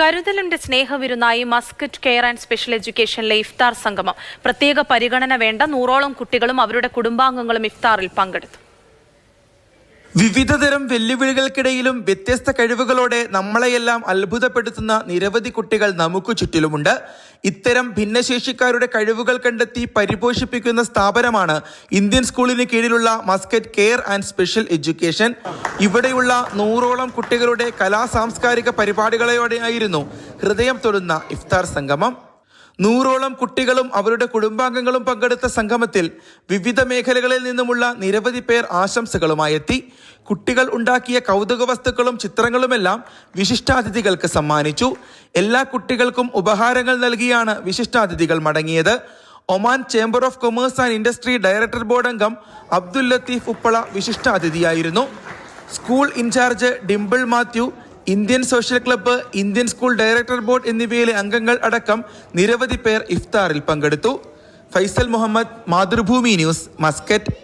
കരുതലിന്റെ സ്നേഹവിരുന്നായി Muscat care and special എഡ്യൂക്കേഷനിലെ ഇഫ്താർ സംഗമം. പ്രത്യേക പരിഗണന വേണ്ട നൂറോളം കുട്ടികളും അവരുടെ കുടുംബാംഗങ്ങളും ഇഫ്താറിൽ പങ്കെടുത്തു. വിവിധതരം വെല്ലുവിളികൾക്കിടയിലും വ്യത്യസ്ത കഴിവുകളോടെ നമ്മളെയെല്ലാം അത്ഭുതപ്പെടുത്തുന്ന നിരവധി കുട്ടികൾ നമുക്ക് ചുറ്റിലുമുണ്ട്. ഇത്തരം ഭിന്നശേഷിക്കാരുടെ കഴിവുകൾ കണ്ടെത്തി പരിപോഷിപ്പിക്കുന്ന സ്ഥാപനമാണ് ഇന്ത്യൻ സ്കൂളിന് കീഴിലുള്ള Muscat care and special education. ഇവിടെയുള്ള നൂറോളം കുട്ടികളുടെ കലാ സാംസ്കാരിക പരിപാടികളോടെയായിരുന്നു ഹൃദയം തൊടുന്ന ഇഫ്താർ സംഗമം. നൂറോളം കുട്ടികളും അവരുടെ കുടുംബാംഗങ്ങളും പങ്കെടുത്ത സംഗമത്തിൽ വിവിധ മേഖലകളിൽ നിന്നുമുള്ള നിരവധി പേർ ആശംസകളുമായി എത്തി കുട്ടികൾ ഉണ്ടാക്കിയ കൗതുക വസ്തുക്കളും ചിത്രങ്ങളുമെല്ലാം വിശിഷ്ടാതിഥികൾക്ക് സമ്മാനിച്ചു. എല്ലാ കുട്ടികൾക്കും ഉപഹാരങ്ങൾ നൽകിയാണ് വിശിഷ്ടാതിഥികൾ മടങ്ങിയത്. Oman chamber of commerce and industry director board അംഗം Abdul Latheef Uppala വിശിഷ്ടാതിഥിയായിരുന്നു. School incharge Dimple Mathew Indian social club Indian school director board എന്നിവയിലെ അംഗങ്ങൾ അടക്കം നിരവധി പേർ ഇഫ്താറിൽ പങ്കെടുത്തു. Faisal Muhammad Mathrubhumi news Muscat.